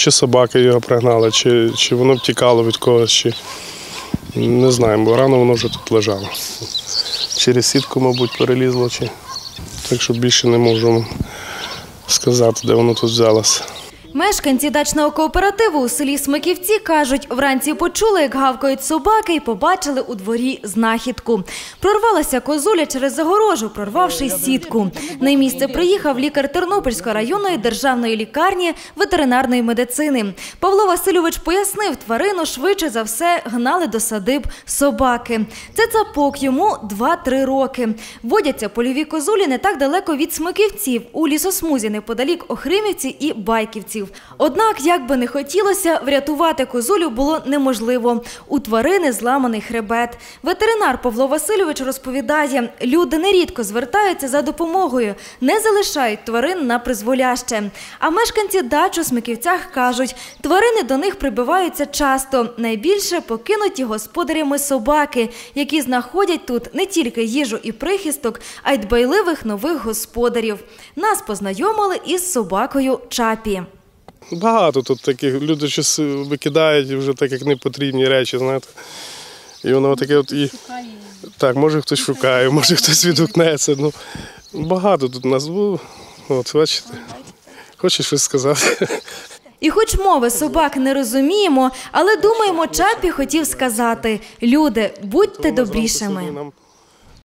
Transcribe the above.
Чи собаки його пригнали, чи, чи воно втікало від когось, чи не знаємо, бо рано воно вже тут лежало. Через сітку, мабуть, перелізло, чи так що більше не можу сказати, де воно тут взялося. Мешканці дачного кооперативу у селі Смиківці кажуть, вранці почули, як гавкають собаки, і побачили у дворі знахідку. Прорвалася козуля через загорожу, прорвавши сітку. На місце приїхав лікар Тернопільської районної державної лікарні ветеринарної медицини. Павло Васильович пояснив, тварину швидше за все гнали до садиб собаки. Це цапок йому 2-3 роки. Водяться польові козулі не так далеко від Смиківців у лісосмузі неподалік Охримівці і Байківців. Однак, як би не хотілося, врятувати козулю було неможливо. У тварини зламаний хребет. Ветеринар Павло Васильович розповідає, люди нерідко звертаються за допомогою, не залишають тварин на призволяще. А мешканці дач у Смиківцях кажуть, тварини до них прибиваються часто. Найбільше покинуті господарями собаки, які знаходять тут не тільки їжу і прихисток, а й дбайливих нових господарів. Нас познайомили із собакою Чапі. Багато тут таких люди щось викидають вже так, як непотрібні речі, знаєте. І воно таке от і. Так, може хтось шукає, може хтось відгукнеться. Ну, багато тут нас було. От, бачите. Хочеш щось сказати? І хоч мови собак не розуміємо, але думаємо, Чапі хотів сказати: люди, будьте добрішими.